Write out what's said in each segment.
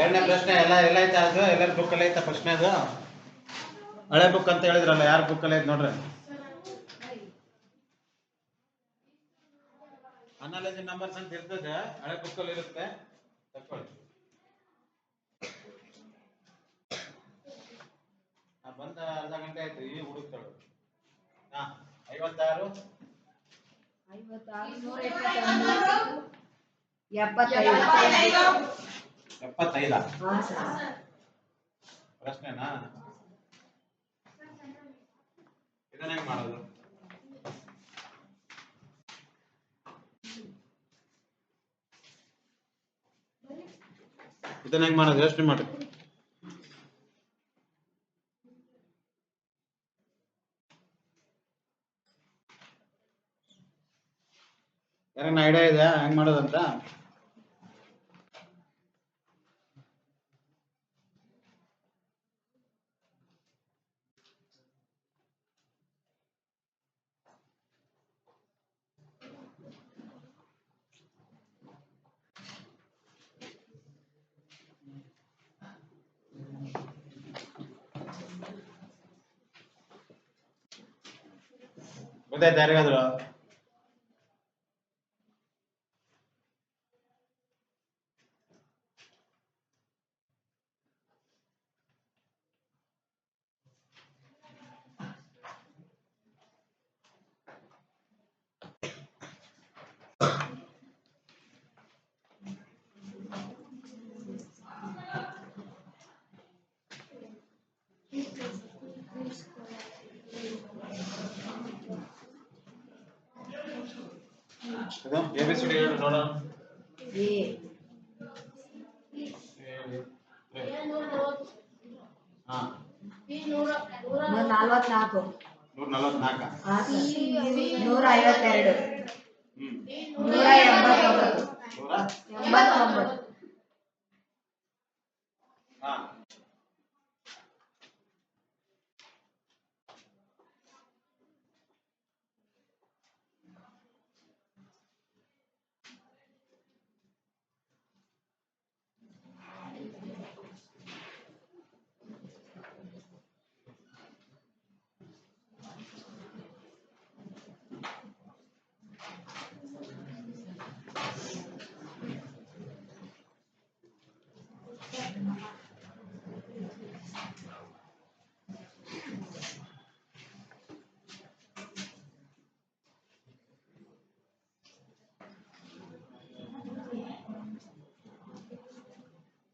ಎರಡನೇ ಪ್ರಶ್ನೆ, ಎಲ್ಲ ಎಲ್ಲ ಐತೆ ಅದು? ಎಲ್ಲರ ಬುಕ್ಕಲ್ಲ ಐತ ಪ್ರಶ್ನೆ ಅದು? ಹಳೆ ಬುಕ್ ಅಂತ ಹೇಳಿದ್ರಲ್ಲ, ಯಾರ ಬುಕ್ಕಲ್ಲಿ ಐತೆ ನೋಡ್ರಿ. ಅನಾಲಜಿ ನಂಬರ್ಸ್ ಅಂತ ಇರ್ತದೆ, ಹಳೆ ಬುಕ್ಕಲ್ಲಿ ಇರುತ್ತೆ. ತಕೊಳ್ಳಿ. ನಾ ಬಂದ ಅರ್ಧ ಗಂಟೆ ಆಯ್ತು, ಈ ಹುಡುಕ್ತಾಳು ಹಾ ಐವತ್ತಾರು? ಎಪ್ಪತ್ತೈದು. ಎಪ್ಪತ್ತೈದ? ಪ್ರಶ್ನೆನಾ? ಇದನ್ನ ಹೆಂಗ್ ಮಾಡೋದು? ಇದನ್ನ ಹೆಂಗ್ ಮಾಡೋದು? ಯೋಚನೆ ಮಾಡಿ. ಯಾರನ್ನ ಐಡಿಯಾ ಇದೆ ಹೆಂಗ್ ಮಾಡೋದಂತ? ಗೊತ್ತಾಯ್ತು ಯಾರಿಗಾದ್ರು ಇದು ಎ ಬಿ ಸಿ ಡಿ ಹೇಳಿ ನೋಡೋಣ. ಎ. ಹಾ. ನೂರ ನಲ್ವತ್ನಾಲ್ಕು. ನೂರ ನಲವತ್ನಾಲ್ಕ. ಹಾ ಸರ್. ನೂರ ಐವತ್ತೆರಡು. ನೂರ ಎಂಬತ್ತೊಂಬತ್ತು. ನೂರ? ಎಂಬತ್ತೊಂಬತ್ತು ಹಾ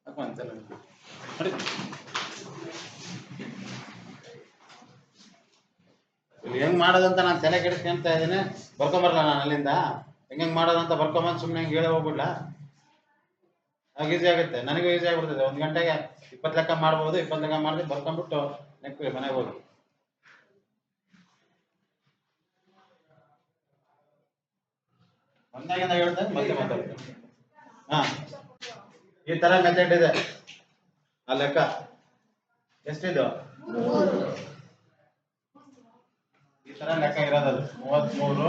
ಅಪ್ಪ ಒಂದ್ಸಲ ನೋಡಿ ಇಲ್ಲಿ ಹೆಂಗ್ ಮಾಡೋದಂತ ನಾನು ತಲೆ ಕೆಡಿಸ್ಕೊಂತ ಇದ್ದೀನಿ. ಬರ್ಕೊಂಬರಲ್ಲ ನಾನು ಅಲ್ಲಿಂದ. ಹೆಂಗೆ ಮಾಡೋದಂತ ಬರ್ಕೊಂಬಂದು ಸುಮ್ಮನೆ ಹಿಂಗೆ ಹೇಳಿ ಹೋಗ್ಬಿಡ್ಲಾ? ಆಗ ಈಸಿ ಆಗುತ್ತೆ. ನನಗೂ ಈಸಿ ಆಗ್ಬಿಡ್ತದೆ. ಒಂದು ಗಂಟೆಗೆ ಇಪ್ಪತ್ತು ಲೆಕ್ಕ ಮಾಡ್ಬೋದು. ಇಪ್ಪತ್ತು ಲೆಕ್ಕ ಮಾಡಿ ಬರ್ಕೊಂಬಿಟ್ಟು ನೆಕ್ಸ್ಟ್ ಮನೆಗೆ ಹೋಗಿ. ಒಂದಾಗಿಂದ ಹೇಳ್ತೇನೆ ಮತ್ತೆ ಮಾತಾಡ್ತೀನಿ. ಹಾ. ಈ ತರ ಮೆಥಡ್ ಇದೆ. ಆ ಲೆಕ್ಕ. ಎಷ್ಟಿದು? ತರ ಲೆಕ್ಕ ಇರೋದದು ಮೂವತ್ಮೂರು,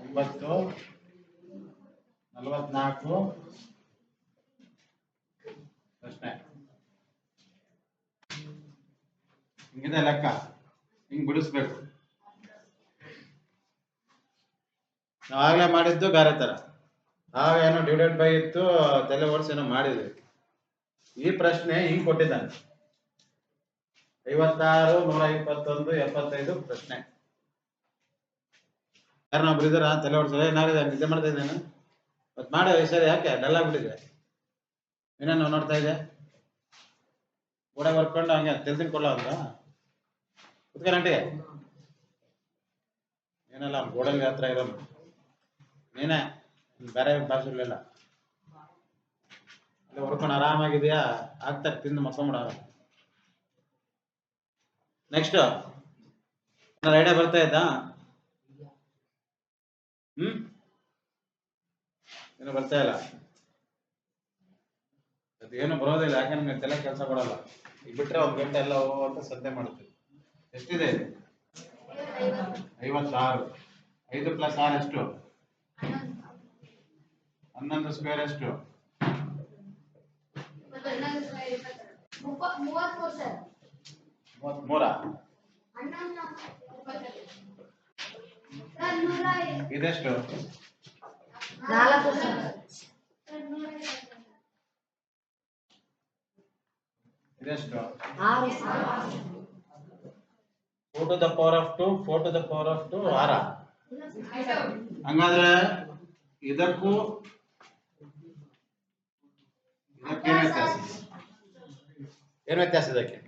ಒಂಬತ್ತು, ನಲವತ್ನಾಲ್ಕು. ಪ್ರಶ್ನೆ ಹಿಂಗಿದೆ ಲೆಕ್ಕ. ಹಿಂಗ್ ಬಿಡಿಸ್ಬೇಕು. ನಾವು ಆಗ್ಲೇ ಮಾಡಿದ್ದು ಬೇರೆ ತರ. ಆಗ ಏನೋ ಡಿವೈಡೆಡ್ ಬೈ ಇತ್ತು ತಲೆ ಏನೋ ಮಾಡಿದ್ವಿ. ಈ ಪ್ರಶ್ನೆ ಹಿಂಗ್ ಕೊಟ್ಟಿದ್ದಾನೆ. ಐವತ್ತಾರು, ನೂರ ಇಪ್ಪತ್ತೊಂದು, ಎಪ್ಪತ್ತೈದು ಪ್ರಶ್ನೆ. ಯಾರನ್ನೊಬ್ರು ಬಿಡಿದಾರ ತಲೆ ಓಡಿಸ ಏನಾಗಿದೆ ನಿದ್ದೆ ಮಾಡ್ತಾ ಇದ್ದೇನೆ ಮತ್ ಮಾಡಿ, ಈ ಸರಿ ಯಾಕೆ? ಡಲ್ ಆಗ್ಬಿಟ್ಟಿದೆ. ನಾವು ನೋಡ್ತಾ ಇದೆ ಗೋಡೆ ಬರ್ಕೊಂಡು ಹಂಗೆ ತೆಲ್ದಿನ ಅಂತ ಅಂದ್ರ ಕುತ್ಕೊಂಡೆ ಏನಲ್ಲ ಗೋಡಲ್ಲಿ ಹತ್ರ ಇರೋನು? ನೀನೇ? ಬೇರೆ ಭಾಷೆಗಳಿಲ್ಲ ಅಲ್ಲಿ ಹೊರ್ಕೊಂಡು ಆರಾಮಾಗಿದೆಯಾ? ಆಗ್ತಾರೆ ತಿಂದು ಮಕ್ಕೊಂಬಿಡ ನೆಕ್ಸ್ಟ್ ಐಡಿಯಾ ಬರ್ತಾ ಇದ್ದಾ ಹ್ಮ್? ಏನೋ ಬರ್ತಾ ಇಲ್ಲ. ಅದೇನು ಏನು ಬರೋದಿಲ್ಲ ಯಾಕಂದ್ರೆ ತಲೆ ಕೆಲಸ ಕೊಡಲ್ಲ ಈಗ ಬಿಟ್ರೆ ಒಂದ್ ಗಂಟೆ ಎಲ್ಲ ಅಂತ ಸಂತೆ ಮಾಡುತ್ತೆ ಎಷ್ಟಿದೆ? ಐವತ್ತಾರು. ಐದು ಪ್ಲಸ್ ಆರು ಎಷ್ಟು? ಹನ್ನೊಂದು ಸ್ಕ್ವೇರ್ ಎಷ್ಟು? ಮೂವತ್ಮೂರು ಸರ್ ಮೂವತ್ಮೂರ ಹನ್ನೊಂದು ಸರ್ ನೂರ ಇದೆಷ್ಟು? ಇದೆಷ್ಟು? Four to the power of two four to the power of two ಆರ ಹಂಗಾದ್ರೆ ಇದಕ್ಕೂ ಇದಕ್ಕೇನು ವ್ಯತ್ಯಾಸ? ಏನು ವ್ಯತ್ಯಾಸ ಇದಕ್ಕೆ?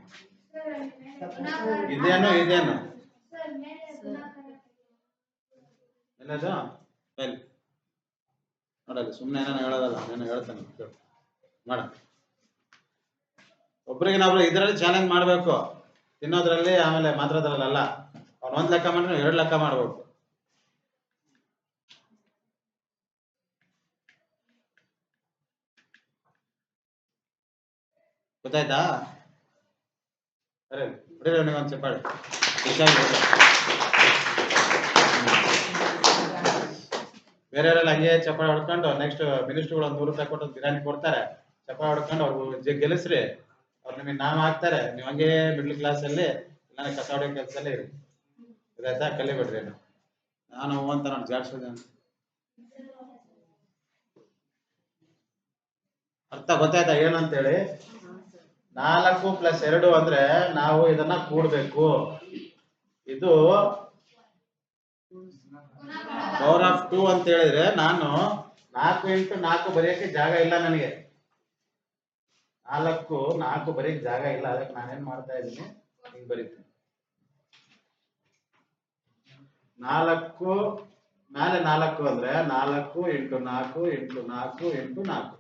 ಇದೇನು ಇದೇನು ಸರ್ ಮೇಲೆ ಗುಣಾಕಾರ ಎಲ್ಲದು ಬಲ್ಲಿ ನೋಡಲ್ಲ ಸುಮ್ಮನೆ ಏನೋ ಹೇಳೋದಲ್ಲ ನಾನು ಹೇಳ್ತಾನೆ. ಮಾಡ. ಒಬ್ರಿಗೆ ನಾವು ಇದರಲ್ಲಿ ಚಾಲೆಂಜ್ ಮಾಡಬೇಕು. ತಿನ್ನೋದ್ರಲ್ಲಿ, ಆಮೇಲೆ ಮಾತ್ರದ್ರಲ್ಲ ಅವ್ನು ಒಂದ್ ಲೆಕ್ಕ ಮಾಡಿದ್ರೆ ಎರಡು ಲೆಕ್ಕ ಮಾಡ್ಬೇಕು. ಗೊತ್ತಾಯ್ತಾ? ಸರಿ ಬಿಡಿರಿ ನೀವು ಒಂದು ಚಪ್ಪಾಳೆ ಬೇರೆಯವರೆಲ್ಲ ಹಂಗೆ ಚಪ್ಪಾಳೆ ಹೊಡ್ಕೊಂಡು ನೆಕ್ಸ್ಟ್ ಮಿನಿಸ್ಟ್ರುಗಳು ಒಂದು ನೂರು ರೂಪಾಯಿ ಕೊಟ್ಟು ಬಿರಿಯಾನಿ ಕೊಡ್ತಾರೆ. ಚಪ್ಪಾಳೆ ಹೊಡ್ಕೊಂಡು ಅವ್ರು ಗೆಲ್ಲಿಸ್ರಿ. ಅವ್ರು ನಿಮಗೆ ನಾಮ ಹಾಕ್ತಾರೆ ನೀವು ಹಂಗೆ ಮಿಡ್ಲ್ ಕ್ಲಾಸಲ್ಲಿ ಇಲ್ಲ ಕಸ ಹೊಡೆಯೋ ಕೆಲಸದಲ್ಲಿ ಇರಿ. ಇದಾಯ್ತಾ? ಕಲಿಬೇಡ್ರಿ ನಾನು ಅಂತ ನಾನು ಜಾಡ್ಸೋದೆ ಅರ್ಥ ಗೊತ್ತಾಯ್ತಾ? ಏನು ಅಂತೇಳಿ? ನಾಲ್ಕು ಪ್ಲಸ್ ಎರಡು ಅಂದ್ರೆ ನಾವು ಇದನ್ನ ಕೂಡ್ಬೇಕು. ಇದು ಪವರ್ ಆಫ್ ಟೂ ಅಂತ ಹೇಳಿದ್ರೆ ನಾನು ನಾಲ್ಕು ಇಂಟು ನಾಲ್ಕು ಬರೆಯಕ್ಕೆ ಜಾಗ ಇಲ್ಲ ನನಗೆ. ನಾಲ್ಕು ನಾಲ್ಕು ಬರೆಯಕ್ಕೆ ಜಾಗ ಇಲ್ಲ, ಅದಕ್ಕೆ ನಾನೇನ್ ಮಾಡ್ತಾ ಇದ್ದೀನಿ? ಹಿಂಗ್ ಬರೀತೀನಿ. ನಾಲ್ಕು ಮೇಲೆ ನಾಲ್ಕು ಅಂದ್ರೆ ನಾಲ್ಕು ಇಂಟು ನಾಲ್ಕು ಇಂಟು ನಾಲ್ಕು ಇಂಟು ನಾಲ್ಕು.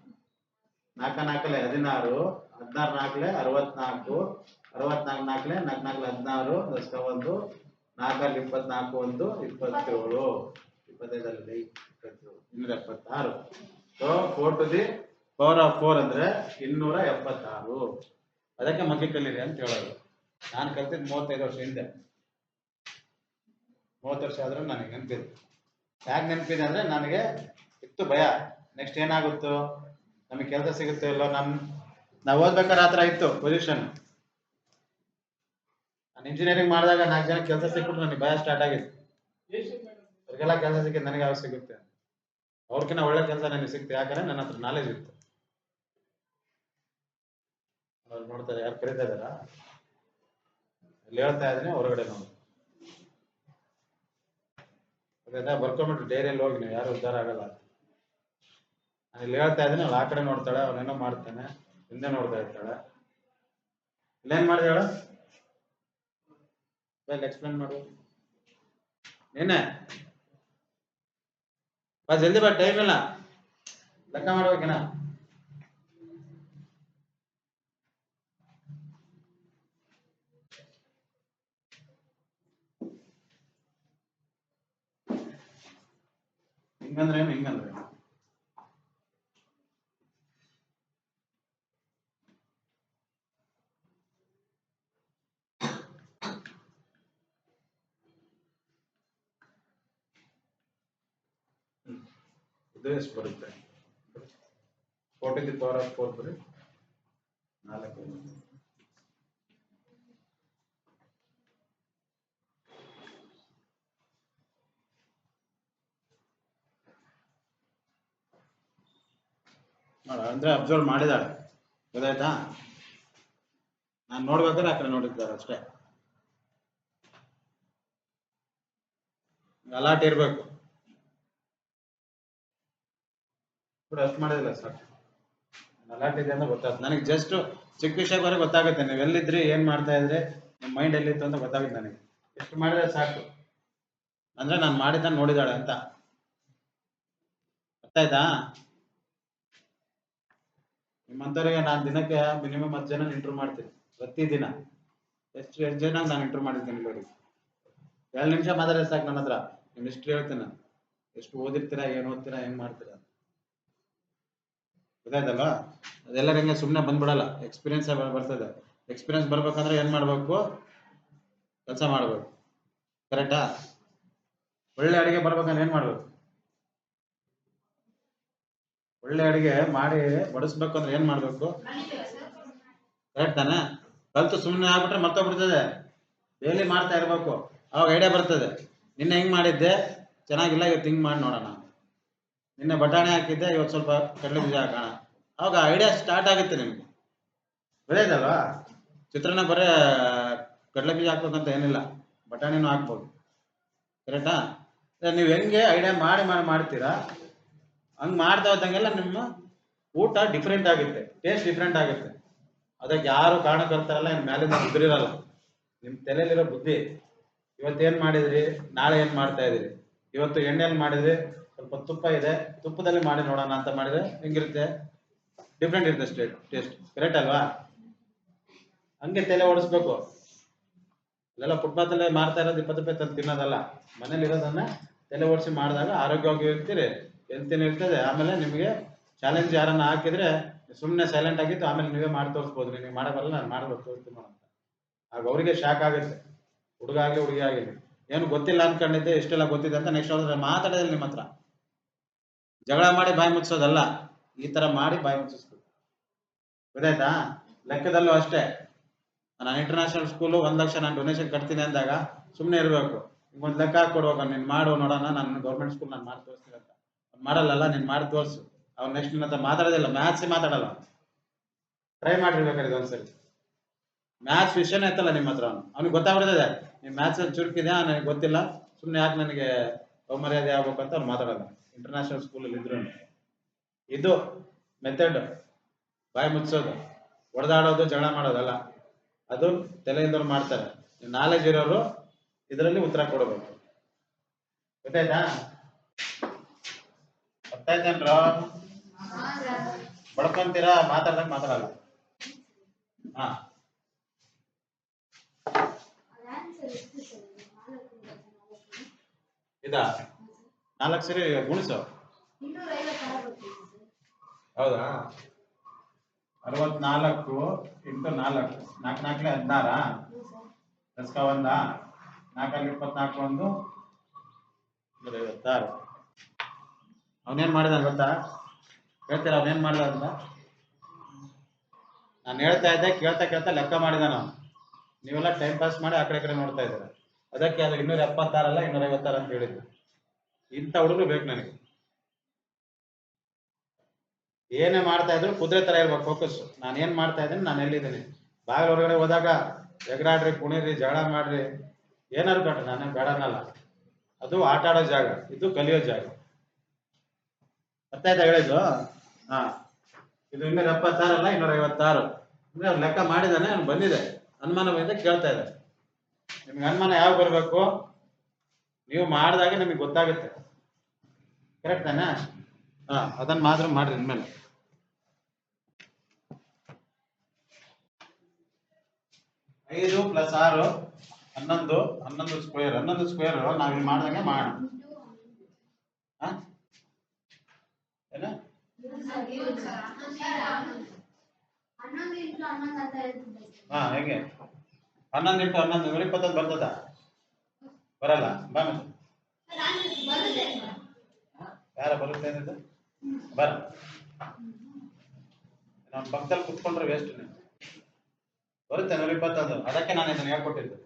ನಾಲ್ಕ ನಾಲ್ಕಲೆ ಹದಿನಾರು ಹದಿನಾರು ನಾಲ್ಕಲೆ ಅರವತ್ನಾಲ್ಕು ಅರವತ್ನಾಲ್ಕು ನಾಲ್ಕಲೆ ನಾಲ್ಕು ನಾಲ್ಕಲೆ ಹದಿನಾರು ಒಂದು. ನಾಲ್ಕಲ್ಲಿ ಇಪ್ಪತ್ನಾಲ್ಕು ಒಂದು ಇಪ್ಪತ್ತೇಳು. ಇಪ್ಪತ್ತೈದರಲ್ಲಿ ಇನ್ನೂರ ಎಪ್ಪತ್ತಾರು. So four to the power of four ಅಂದ್ರೆ ಇನ್ನೂರ ಎಪ್ಪತ್ತಾರು. ಅದಕ್ಕೆ ಮಗ್ಗಿ ಕಲೀರಿ ಅಂತ ಹೇಳೋದು. ನಾನು ಕಲ್ತಿದ್ದು ಮೂವತ್ತೈದು ವರ್ಷ ಹಿಂದೆ. ಮೂವತ್ತು ವರ್ಷ ಆದ್ರೂ ನನಗೆ ನೆನಪಿದೆ. ಯಾಕೆ ನೆನಪಿದೆ ಅಂದ್ರೆ ನನಗೆ ಇತ್ತು ಭಯ. ನೆಕ್ಸ್ಟ್ ಏನಾಗುತ್ತೋ? ನಮಗೆ ಕೆಲಸ ಸಿಗುತ್ತೋ ಇಲ್ಲ? ನಮ್ ನಾವು ಓದ್ಬೇಕಾದ್ರೆ ಆ ಥರ ಇತ್ತು ಪೊಸಿಷನ್ ಇಂಜಿನಿಯರಿಂಗ್ ಮಾಡಿದಾಗ ನಾಲ್ಕು ಜನ ಕೆಲಸ ಸಿಕ್ಬಿಟ್ಟು ನನಗೆ ಭಯ ಸ್ಟಾರ್ಟ್ ಆಗಿತ್ತು. ಅವ್ರಿಗೆಲ್ಲ ಕೆಲಸ ಸಿಕ್ಕಿದ್ದು ನನಗೆ ಯಾವಾಗ ಸಿಗುತ್ತೆ? ಅವ್ರಿಗಿನ್ನ ಒಳ್ಳೆ ಕೆಲಸ ನನಗೆ ಸಿಕ್ತು, ಯಾಕಂದ್ರೆ ನನ್ನ ಹತ್ರ ನಾಲೆಜ್ ಇತ್ತು. ಅವ್ರು ನೋಡ್ತಾರೆ, ಯಾರು ಕರೀತಾ ಇದ್ದಾರಾ? ಇಲ್ಲಿ ಹೇಳ್ತಾ ಇದ್ದೀನಿ, ಹೊರಗಡೆ ನೋಡಿ. ಅದೇ ಬರ್ಕೊಂಬಿಟ್ಟು ಡೈರಿಯಲ್ಲಿ ಹೋಗಿ ನೀವು, ಯಾರು ಉದ್ಧಾರ ಆಗಲ್ಲ ನಾನು ಇಲ್ಲಿ ಹೇಳ್ತಾ ಇದ್ದೀನಿ, ಅವಳು ಆ ಕಡೆ ನೋಡ್ತಾಳೆ ಅವನೇನೋ ಮಾಡ್ತಾನೆ, ಹಿಂದೆ ನೋಡ್ತಾ ಇರ್ತಾಳೆ. ಇಲ್ಲೇನ್ ಮಾಡಿದೆ ಹೇಳು ಎಕ್ಸ್ಪ್ಲೇನ್ ಮಾಡು. ನೀನೆ ಬಾ ಜಲ್ದಿ ಬಾ ಟೈಮ್ ಇಲ್ಲ. ಲೆಕ್ಕ ಮಾಡ್ಬೇಕೇನ? ಹಿಂಗಂದ್ರೆ ಏನು ಹಿಂಗಂದ್ರೆ ಏನು? ಬರುತ್ತೆ. Forty the power of four ಬರೀ ಅಂದ್ರೆ ಅಬ್ಸರ್ವ್ ಮಾಡಿದಾಳೆ. ಗೊತ್ತಾಯ್ತಾ? ನಾನು ನೋಡ್ಬೇಕಾದ್ರೆ ಆ ಕಡೆ ನೋಡಿದ್ದಾರೆ ಅಷ್ಟೇ. ಅಲಾಟ್ ಇರ್ಬೇಕು. ಅಷ್ಟು ಮಾಡಿದಿಲ್ಲ ಸರ್ ಇದೆ ಅಂತ ಗೊತ್ತಾಗುತ್ತೆ. ನನಗೆ ಜಸ್ಟ್ ಚಿಕ್ಕ ವಿಷಯವರೆಗೆ ಗೊತ್ತಾಗುತ್ತೆ. ನೀವು ಎಲ್ಲಿದ್ರಿ, ಏನ್ ಮಾಡ್ತಾ ಇದ್ರಿ ನಿಮ್ ಮೈಂಡ್ ಎಲ್ಲಿತ್ತು ಅಂತ ಗೊತ್ತಾಗುತ್ತೆ ನನಗೆ. ಎಷ್ಟು ಮಾಡಿದ್ರೆ ಸಾಕು. ಅಂದ್ರೆ ನಾನು ಮಾಡಿದ ನೋಡಿದಾಳೆ ಅಂತ. ಗೊತ್ತಾಯ್ತಾ? ನಿಮ್ಮಂಥವ್ರಿಗೆ ನಾನು ದಿನಕ್ಕೆ ಮಿನಿಮಮ್ ಹತ್ತು ಜನ ಇಂಟ್ರೂ ಮಾಡ್ತೀನಿ. ಪ್ರತಿ ದಿನ ಎಷ್ಟು ಎಷ್ಟು ಜನ ನಾನು ಇಂಟ್ರೂ ಮಾಡಿದ್ದೀನಿ ಎರಡು ನಿಮಿಷ ಮಾತಾಡಿದ್ರೆ ಸಾಕು ನನ್ನ ಹತ್ರ ನಿಮ್ಮ ಹಿಸ್ಟ್ರಿ ಹೇಳ್ತೀನಿ ನಾನು ಎಷ್ಟು ಓದಿರ್ತೀರಾ, ಏನು ಓದ್ತೀರಾ ಹೆಂಗೆ ಮಾಡ್ತೀರಾ ಗೊತ್ತಾಯ್ತಲ್ವಾ? ಅದೆಲ್ಲರೂ ಹೆಂಗೆ ಸುಮ್ಮನೆ ಬಂದ್ಬಿಡಲ್ಲ. ಎಕ್ಸ್ಪೀರಿಯನ್ಸ್ ಬರ್ತದೆ. ಎಕ್ಸ್ಪೀರಿಯನ್ಸ್ ಬರ್ಬೇಕಂದ್ರೆ ಏನ್ ಮಾಡ್ಬೇಕು? ಕೆಲಸ ಮಾಡಬೇಕು. ಕರೆಕ್ಟಾ ಒಳ್ಳೆ ಅಡಿಗೆ ಬರ್ಬೇಕಂದ್ರೆ ಏನ್ ಮಾಡಬೇಕು? ಒಳ್ಳೆ ಅಡಿಗೆ ಮಾಡಿ ಬಡಿಸ್ಬೇಕು ಅಂದ್ರೆ ಏನ್ ಮಾಡ್ಬೇಕು? ಕರೆಕ್ಟ್ ತಾನೆ? ಕಲ್ತು ಸುಮ್ಮನೆ ಆಗ್ಬಿಟ್ರೆ ಮರ್ತೋಗ್ಬಿಡ್ತದೆ. ಡೈಲಿ ಮಾಡ್ತಾ ಇರಬೇಕು. ಅವಾಗ ಐಡಿಯಾ ಬರ್ತದೆ. ನಿನ್ನೆ ಹೆಂಗ್ ಮಾಡಿದ್ದೆ? ಚೆನ್ನಾಗಿಲ್ಲ, ಇವತ್ತು ಹಿಂಗ್ ಮಾಡಿ ನೋಡೋಣ ನಿನ್ನೆ ಬಟಾಣಿ ಹಾಕಿದ್ದೆ, ಇವತ್ತು ಸ್ವಲ್ಪ ಕಡಲೆ ಬೀಜ ಹಾಕೋಣ. ಅವಾಗ ಐಡಿಯಾ ಸ್ಟಾರ್ಟ್ ಆಗುತ್ತೆ ನಿಮ್ಗೆ. ಗೊತ್ತಾಯ್ತಲ್ವಾ ಚಿತ್ರಾನ್ನ ಬರೇ, ಕಡಲೆ ಬೀಜ ಹಾಕ್ಬೇಕಂತ ಏನಿಲ್ಲ. ಬಟಾಣಿನೂ ಹಾಕ್ಬೋದು. ಕರೆಕ್ಟಾ ನೀವು ಹೆಂಗೆ ಐಡಿಯಾ ಮಾಡಿ ಮಾಡಿ ಮಾಡ್ತೀರಾ? ಹಂಗೆ ಮಾಡ್ತಾ ಹೋದಂಗೆಲ್ಲ ನಿಮ್ಮ ಊಟ ಡಿಫ್ರೆಂಟ್ ಆಗುತ್ತೆ ಟೇಸ್ಟ್ ಡಿಫ್ರೆಂಟ್ ಆಗುತ್ತೆ. ಅದಕ್ಕೆ ಯಾರು ಕಾರಣಕರ್ತಾರಲ್ಲ ಇನ್ನು ಮ್ಯಾಲಿಂದ ಇದ್ರಿರಲ್ಲ ನಿಮ್ಮ ತಲೆಯಲ್ಲಿರೋ ಬುದ್ಧಿ. ಇವತ್ತೇನು ಮಾಡಿದ್ರಿ? ನಾಳೆ ಏನು ಮಾಡ್ತಾ ಇದ್ದೀರಿ? ಇವತ್ತು ಎಣ್ಣೆಯಲ್ಲಿ ಮಾಡಿದ್ರಿ? ಸ್ವಲ್ಪ ತುಪ್ಪ ಇದೆ. ತುಪ್ಪದಲ್ಲಿ ಮಾಡಿ ನೋಡೋಣ ಅಂತ ಮಾಡಿದ್ರೆ ಹೆಂಗಿರುತ್ತೆ? ಡಿಫ್ರೆಂಟ್ ಇರುತ್ತೆ ಸ್ಟೇಟ್ ಟೇಸ್ಟ್ ಕರೆಕ್ಟ್ ಅಲ್ವಾ? ಹಂಗೆ ತಲೆ ಓಡಿಸ್ಬೇಕು. ಇಲ್ಲೆಲ್ಲ ಫುಟ್ಪಾತಲ್ಲೇ ಮಾರ್ತಾ ಇರೋದು ಇಪ್ಪತ್ತು ರೂಪಾಯಿ ತಂದು ತಿನ್ನೋದಲ್ಲ. ಮನೇಲಿ ಇರೋದನ್ನ ತಲೆ ಓಡಿಸಿ ಮಾಡಿದಾಗ ಆರೋಗ್ಯವಾಗಿ ಇರ್ತೀರಿ. ಹೆಲ್ತಿನೂ ಇರ್ತದೆ. ಆಮೇಲೆ ನಿಮಗೆ ಚಾಲೆಂಜ್ ಯಾರನ್ನ ಹಾಕಿದ್ರೆ ಸುಮ್ಮನೆ ಸೈಲೆಂಟ್ ಆಗಿತ್ತು ಆಮೇಲೆ ನೀವೇ ಮಾಡಿ ತೋರಿಸ್ಬೋದು. ನಿಮಗೆ ಮಾಡಬಲ್ಲ ನಾನು ಮಾಡ್ಬೇಕು ತೋರಿಸ್ತೀನಿ ಅಂತ. ಆಗ ಅವರಿಗೆ ಶಾಕ್ ಆಗುತ್ತೆ. ಹುಡುಗ ಆಗಲಿ, ಹುಡುಗಿ ಆಗಲಿ. ಏನು ಗೊತ್ತಿಲ್ಲ ಅನ್ಕೊಂಡಿದ್ದೆ, ಇಷ್ಟೆಲ್ಲ ಗೊತ್ತಿದೆ ಅಂತ ನೆಕ್ಸ್ಟ್ ಅವ್ರ ಮಾತಾಡೋದಿಲ್ಲ ನಿಮ್ಮ ಹತ್ರ. ಜಗಳ ಮಾಡಿ ಬಾಯಿ ಮುಚ್ಚೋದಲ್ಲ ಈ ತರ ಮಾಡಿ ಬಾಯಿ ಮುಚ್ಚಿಸ್ಬೇಕು. ಗೊತ್ತಾಯ್ತಾ? ಲೆಕ್ಕದಲ್ಲೂ ಅಷ್ಟೇ. ನಾನು ಇಂಟರ್ನ್ಯಾಷನಲ್ ಸ್ಕೂಲು ಒಂದು ಲಕ್ಷ ನಾನು ಡೊನೇಷನ್ ಕಟ್ತೀನಿ ಅಂದಾಗ ಸುಮ್ಮನೆ ಇರಬೇಕು. ಒಂದು ಲೆಕ್ಕ ಕೊಡುವಾಗ ನೀನು ಮಾಡು ನೋಡೋಣ, ನಾನು ಗೌರ್ಮೆಂಟ್ ಸ್ಕೂಲ್ ನಾನು ಮಾಡಿ ತೋರಿಸ್ತೀನಿ ಅಂತ. ಮಾಡಲ್ಲಲ್ಲ, ನೀನು ಮಾಡಿ ತೋರಿಸು. ಅವ್ರು ನೆಕ್ಸ್ಟ್ ನಿನ್ನ ಹತ್ರ ಮಾತಾಡೋದಿಲ್ಲ ಮ್ಯಾಥ್ಸೇ ಮಾತಾಡಲ್ಲ ಟ್ರೈ ಮಾಡಿರ್ಬೇಕಾದ್ರೆ ಇದೊಂದ್ಸರಿ ಮ್ಯಾಥ್ಸ್ ವಿಷಯನೇ ಇತ್ತಲ್ಲ ನಿಮ್ಮ ಹತ್ರ ಅವನು. ಅವ್ನಿಗೆ ಗೊತ್ತಾಗ್ಬಿಡ್ತದೆ ನೀವು ಮ್ಯಾಥ್ಸ್ ಚುರುಕಿದೆ ನನಗೆ ಗೊತ್ತಿಲ್ಲ. ಸುಮ್ಮನೆ ಯಾಕೆ ನನಗೆ ಅವಮರ್ಯಾದೆ ಆಗ್ಬೇಕು ಅಂತ ಅವ್ರು ಮಾತಾಡಲ್ಲ ಇಂಟರ್ನ್ಯಾಷನಲ್ ಸ್ಕೂಲಲ್ಲಿ ಇದ್ರು ಇದು ಮೆಥಡ್ ಬಾಯಿ ಮುಚ್ಚೋದು. ಹೊಡೆದಾಡೋದು ಜಗಳ ಮಾಡೋದಲ್ಲ ಅದು ತಲೆಯಿಂದವ್ರು ಮಾಡ್ತಾರೆ. ನಾಲೆಜ್ ಇರೋರು ಇದರಲ್ಲಿ ಉತ್ತರ ಕೊಡಬೇಕು. ಗೊತ್ತಾಯ್ತಾ? ಗೊತ್ತಾಯ್ತೇನ್ರ ಬಡ್ಕೊಂತೀರಾ? ಮಾತಾಡ್ದಂಗ್ ಮಾತಾಡಲ್ಲ. ಹಾ. ಇದ? ನಾಲ್ಕು ಸರಿ ಗುಣಿಸು. ಹೌದಾ? ಅರವತ್ನಾಲ್ಕು ಇಂಟು ನಾಲ್ಕು. ನಾಲ್ಕು ನಾಲ್ಕನೇ ಹದಿನಾರ? ದಸ್ಕ ಒಂದ ನಾಲ್ಕಲ್ಲಿ ಇಪ್ಪತ್ನಾಲ್ಕು ಒಂದು. ಐವತ್ತಾರು. ಅವನೇನ್ ಮಾಡಿದ ಗೊತ್ತಾ? ಹೇಳ್ತೀರಾ ಅವನೇನ್ ಮಾಡಿದ ಅಂತ? ನಾನು ಹೇಳ್ತಾ ಇದ್ದೆ, ಕೇಳ್ತಾ ಕೇಳ್ತಾ ಲೆಕ್ಕ ಮಾಡಿದ ನಾವು ನೀವೆಲ್ಲ ಟೈಮ್ ಪಾಸ್ ಮಾಡಿ ಆ ಕಡೆ ಕಡೆ ನೋಡ್ತಾ ಇದ್ದೀರ. ಅದಕ್ಕೆ ಅದು ಇನ್ನೂರ ಎಪ್ಪತ್ತಾರಲ್ಲ ಇನ್ನೂರ ಐವತ್ತಾರು ಅಂತ ಹೇಳಿದ್ದು. ಇಂಥ ಹುಡುಗರು ಬೇಕು ನನಗೆ. ಏನೇ ಮಾಡ್ತಾ ಇದ್ರು ಕುದುರೆ ತರ ಇರ್ಬೇಕು ಫೋಕಸ್ ನಾನು ಏನ್ ಮಾಡ್ತಾ ಇದ್ದೀನಿ, ನಾನು ಎಲ್ಲಿದ್ದೀನಿ? ಬಾಗಿಲು ಹೊರಗಡೆ ಹೋದಾಗ ಜಗಳಾಡ್ರಿ ಕುಣಿರಿ ಜಗಳ ಮಾಡ್ರಿ. ಏನಾರು ಬೇಡ ನಾನೇ ಬೇಡನಲ್ಲ ಅದು ಆಟ ಆಡೋ ಜಾಗ, ಇದು ಕಲಿಯೋ ಜಾಗ. ಅರ್ಥ ಆಯ್ತಾ ಹೇಳಿದ್ದು? ಹಾ. ಇದು ಇನ್ನೂರ ಎಪ್ಪತ್ತಾರಲ್ಲ ಇನ್ನೂರ ಐವತ್ತಾರು ಅಂದ್ರೆ ಲೆಕ್ಕ ಮಾಡಿದಾನೆ ಅವ್ನು ಬಂದಿದೆ. ಅನುಮಾನ ಬಂದ ಕೇಳ್ತಾ ಇದೆ ನಿಮ್ಗೆ ಅನುಮಾನ ಯಾವಾಗ ಬರಬೇಕು? ನೀವು ಮಾಡಿದಾಗ ನಿಮಗೆ ಗೊತ್ತಾಗುತ್ತೆ. ಕರೆಕ್ಟ್ ತಾನೆ? ಹಾ ಅದನ್ನ ಮಾತ್ರ ಮಾಡ್ರಿ ಇನ್ಮೇಲೆ. ಐದು ಪ್ಲಸ್ ಆರು, ಹನ್ನೊಂದು ಹನ್ನೊಂದು ಸ್ಕ್ವೇರ್ ಹನ್ನೊಂದು ಸ್ಕ್ವೇರ್ ನಾವಿಲ್ಲಿ ಮಾಡ್ದಂಗೆ ಹೇಳ್ತಿದ್ದೆ ಹಾ, ಹೇಗೆ? ಹನ್ನೊಂದು ಇಂಟು ಹನ್ನೊಂದು ನೂರ ಇಪ್ಪತ್ತೊಂದು ಬರ್ತದ? ಬರಲ್ಲ, ಬಾ ಮತ್ತೆ. ಯಾರ ಬರುತ್ತೆ ಏನಿದೆ? ಬರ. ನಾನು ಪಕ್ಕದಲ್ಲಿ ಕುತ್ಕೊಂಡ್ರೆ ವೇಸ್ಟ್ ನೀವು. ಬರುತ್ತೆ ನೂರ ಇಪ್ಪತ್ತೊಂದು. ಅದಕ್ಕೆ ನಾನು ಇದನ್ನ ಹೇಳ್ಕೊಟ್ಟಿದ್ದು.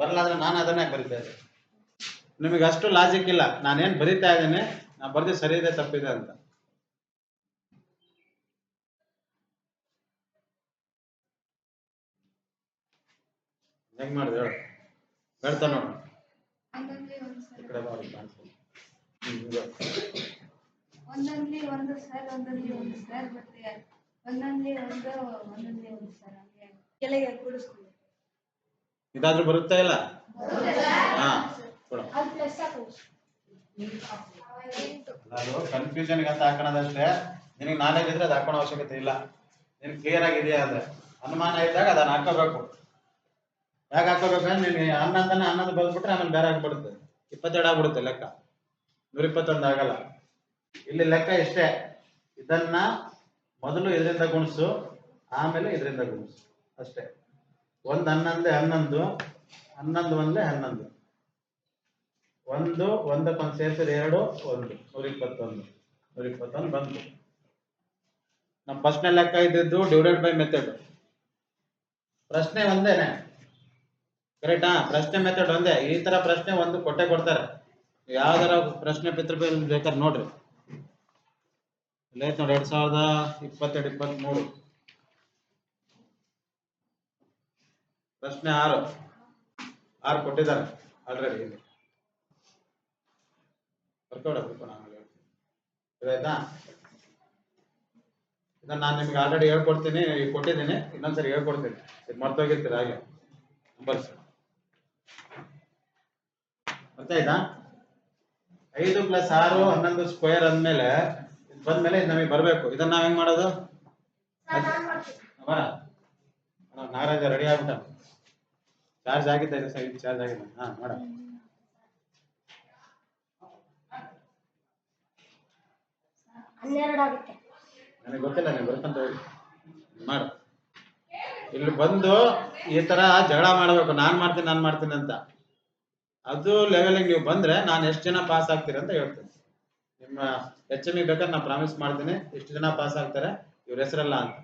ಬರಲ್ಲ ಅಂದ್ರೆ ನಾನು ಅದನ್ನೇ ಬರಿತಾ ಇದ್ದೆ ನಿಮಗೆ ಅಷ್ಟು ಲಾಜಿಕ್ ಇಲ್ಲ. ನಾನೇನ್ ಬರಿತಾ ಇದ್ದೇನೆ? ನಾನು ಬರ್ದಿ ಸರಿ ಇದೆ, ತಪ್ಪಿದೆ ಅಂತ. ಹೆಂಗ್ ಮಾಡಿದೆ ಹೇಳು. ಹೇಳ್ತಾ ನೋಡು. ಒಂದೊಂದೇ ಒಂದು ಈ ಸರ್ ಕಡೆ ಬಾ, ಅವ್ರಿಗೆ ಕಾಣಿಸ್ಬೋದು. ಒಂದೊಂದ್ಲಿ ಒಂದು ಸರ್ ಒಂದೊಂದ್ಲಿ ಒಂದು ಸರ್ ಮತ್ತೆ ಒಂದೊಂದ್ಲಿ ಒಂದು ಒಂದೊಂದ್ಲಿ ಒಂದು ಸರ್ ಹಂಗೆ. ಕೆಳಗೆ ಕೂಡಿಸ್ಕೊಂಡು ಇದಾದ್ರೂ ಬರುತ್ತಾ ಇಲ್ಲ? ಹಾ ಕೊಡು. ಅದು ಕನ್ಫ್ಯೂಷನ್ ಅಂತ ಹಾಕೋಣದಷ್ಟೇ ನಿನಗೆ ನಾಲೆಜ್ ಇದ್ರೆ ಅದು ಹಾಕೋಣ ಅವಶ್ಯಕತೆ ಇಲ್ಲ. ನಿನ್ ಕ್ಲಿಯರ್ ಆಗಿದೆಯಾ ಅಂದ್ರೆ? ಅನುಮಾನ ಇದ್ದಾಗ ಅದನ್ನ ಹಾಕೋಬೇಕು. ಯಾಕೆ ಹಾಕೋಬೇಕಂದ್ರೆ ನೀನು ಹನ್ನೊಂದನ್ನ ಹನ್ನೊಂದು ಬಂದ್ಬಿಟ್ರೆ ಆಮೇಲೆ ಬೇರೆ ಆಗ್ಬಿಡುತ್ತೆ. ಇಪ್ಪತ್ತೆರಡು ಆಗ್ಬಿಡುತ್ತೆ ಲೆಕ್ಕ. ನೂರ ಇಪ್ಪತ್ತೊಂದು ಆಗಲ್ಲ. ಇಲ್ಲಿ ಲೆಕ್ಕ ಇಷ್ಟೇ ಇದನ್ನ ಮೊದಲು ಇದರಿಂದ ಗುಣಿಸು, ಆಮೇಲೆ ಇದರಿಂದ ಗುಣಿಸು. ಅಷ್ಟೇ. ಒಂದು ಹನ್ನೊಂದೇ ಹನ್ನೊಂದು ಹನ್ನೊಂದು ಒಂದೇ ಹನ್ನೊಂದು. ಒಂದು, ಒಂದಕ್ಕೊಂದು ಸೇರಿಸಿದ್ರೆ ಎರಡು, ಒಂದು. ನೂರ ಇಪ್ಪತ್ತೊಂದು ನೂರ ಇಪ್ಪತ್ತೊಂದು ಬಂತು ನಮ್ಮ ಫಸ್ಟ್ನೇ ಲೆಕ್ಕ ಇದ್ದಿದ್ದು ಡಿವೈಡೆಡ್ ಬೈ ಮೆಥಡ್ ಪ್ರಶ್ನೆ ಒಂದೇನೆ. ಕರೆಕ್ಟಾ ಪ್ರಶ್ನೆ ಮೆಥಡ್ ಒಂದೇ. ಈ ತರ ಪ್ರಶ್ನೆ ಒಂದು ಕೊಟ್ಟೆ ಕೊಡ್ತಾರೆ. ಯಾವ್ದಾರ ಪ್ರಶ್ನೆ ಪತ್ರ ಬೇಕಾದ್ರೆ ನೋಡ್ರಿ. ಇಲ್ಲೈತೆ ನೋಡಿ, ಎರಡ್ ಸಾವಿರದ ಇಪ್ಪತ್ತೆರಡು ಇಪ್ಪತ್ತ್ಮೂರು ಪ್ರಶ್ನೆ ಆರು. ಆರು ಕೊಟ್ಟಿದ್ದಾರೆ ಆಲ್ರೆಡಿ. ಇದನ್ನ ನಾನು ನಿಮ್ಗೆ ಆಲ್ರೆಡಿ ಹೇಳ್ಕೊಡ್ತೀನಿ, ಕೊಟ್ಟಿದ್ದೀನಿ. ಇನ್ನೊಂದ್ಸರಿ ಹೇಳ್ಕೊಡ್ತೀನಿ. ಮರ್ತೋಗಿರ್ತೀರ ಹಾಗೆ? ನಂಬರ್ಸ್. ಗೊತ್ತಾಯ್ತಾ? ಐದು ಪ್ಲಸ್ ಆರು ಹನ್ನೊಂದು ಸ್ಕ್ವೇರ್ ಅಂದ್ಮೇಲೆ ಬಂದ್ಮೇಲೆ ನಮಗೆ ಬರಬೇಕು. ಇದನ್ನ ನಾವ್ ಹೆಂಗ್ ಮಾಡೋದು? ನಾರಾಜ ರೆಡಿ ಆಗ್ಬಿಟ್ಟ. ಚಾರ್ಜ್ ಆಗಿದ್ದ ಇದು ಸೈಡ್ ಚಾರ್ಜ್ ಆಗಿದೆ ಹಾ ಮಾಡ. ನನಗೆ ಗೊತ್ತಿಲ್ಲ ನೀವು ಬರ್ತಂತ ಹೋಗಿ ಮಾಡು. ಇಲ್ಲಿ ಬಂದು ಈ ತರ ಜಗಳ ಮಾಡ್ಬೇಕು. ನಾನ್ ಮಾಡ್ತೀನಿ ನಾನ್ ಮಾಡ್ತೀನಿ ಅಂತ. ಅದು ಲೆವೆಲಿಗೆ ನೀವು ಬಂದ್ರೆ ನಾನು ಎಷ್ಟು ಜನ ಪಾಸ್ ಆಗ್ತೀರಿ ಅಂತ ಹೇಳ್ತೀನಿ. ನಿಮ್ಮ ಎಚ್ ಎಂ ಬೇಕಾದ್ರೆ ನಾನು ಪ್ರಾಮಿಸ್ ಮಾಡ್ತೀನಿ ಎಷ್ಟು ಜನ ಪಾಸ್ ಆಗ್ತಾರೆ ಇವ್ರ ಹೆಸರಲ್ಲ ಅಂತ.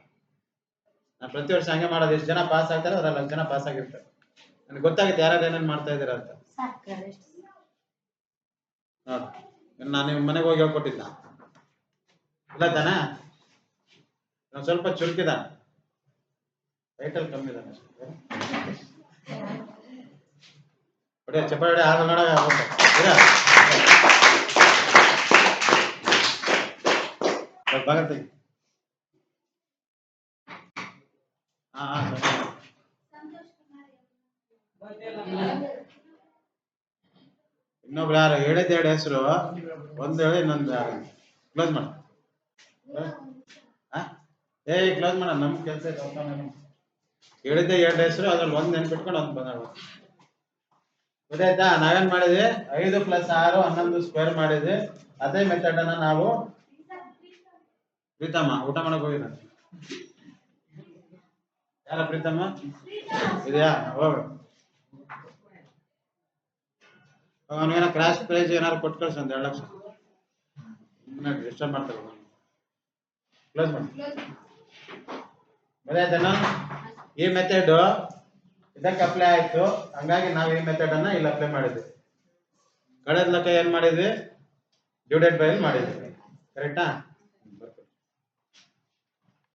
ನಾನು ಪ್ರತಿ ವರ್ಷ ಹಂಗೆ ಮಾಡೋದು ಎಷ್ಟು ಜನ ಪಾಸ್ ಆಗ್ತಾರೆ ಅದ್ರಲ್ಲಿ ಹತ್ತು ಜನ ಪಾಸ್ ಆಗಿರ್ತಾರೆ. ನನಗೆ ಗೊತ್ತಾಗುತ್ತೆ ಯಾರು ಏನೇನ್ ಮಾಡ್ತಾ ಇದ್ದೀರಾ ಅಂತ. ನೋಡಿ ನಾನು ನಿಮ್ ಮನೆಗೆ ಹೋಗಿ ಹೇಳ್ಕೊಟ್ಟಿದ್ದ. ಇಲ್ಲ ತಾನೆ? ನಾನು ಸ್ವಲ್ಪ ಚುರುಕಿದ ಟೈಟಲ್ ಕಮ್ಮಿ ಇದಾನೆ ಅಷ್ಟೇ ಹೊಡೆ ಚಪ್ಪಾಳೆ ಹೊಡೆ ಆಗ ನೋಡ ಭಾಗ ತೆಗಿ ಹಾ ಹಾ ಸರಿ. ಇನ್ನೊಬ್ರು ಯಾರು ಹೇಳಿದ ಎರಡು ಹೆಸರು ಒಂದು ಹೇಳಿ ಇನ್ನೊಂದು ಕ್ಲೋಸ್ ಮಾಡು ಆ? ಏ ಕ್ಲೋಸ್ ಮಾಡ ನಮ್ ಕೆಲಸ ಹೇಳಿದ್ದೆ ಎರಡು ಹೆಸರು ಅದ್ರಲ್ಲಿ ಒಂದ್ ನೆನ್ಪಿಟ್ಕೊಂಡು ಒಂದ್ ಬಂದ ಗೊತ್ತಾಯ್ತಾ? ನಾವೇನ್ ಮಾಡಿದ್ವಿ? ಐದು ಪ್ಲಸ್ ಆರು ಹನ್ನೊಂದು ಸ್ಕ್ವೇರ್ ಮಾಡಿದ್ವಿ. ಅದೇ ಮೆಥಡ್ ಅನ್ನ ನಾವು ಪ್ರೀತಮ್ಮ, ಊಟ ಮಾಡಕ್ ಹೋಗಿದ ಯಾರ ಪ್ರೀತಮ್ಮ? ಇದೆಯಾ? ಹೋಗು ಅವನೇನೋ ಕ್ರಾಶ್ ಪ್ರೈಸ್ ಏನಾದ್ರು ಕೊಟ್ಟು ಕಳ್ಸ ಒಂದ್ ಎರಡು ಲಕ್ಷ. ಡಿಸ್ಟರ್ಬ್ ಮಾಡ್ತಾರೆ ಕ್ಲೋಸ್ ಈ ಮೆಥಡ್ ಇದಕ್ಕೆ ಅಪ್ಲೈ ಆಯ್ತು. ಹಂಗಾಗಿ ನಾವು ಈ ಮೆಥಡ್ ಅನ್ನ ಇಲ್ಲಿ ಅಪ್ಲೈ ಮಾಡಿದ್ವಿ. ಕಳೆದ ಲೆಕ್ಕ ಏನ್ ಮಾಡಿದ್ವಿ? ಡಿವೈಡೆಡ್ ಬೈ ಮಾಡಿದ್ವಿ. ಕರೆಕ್ಟಾ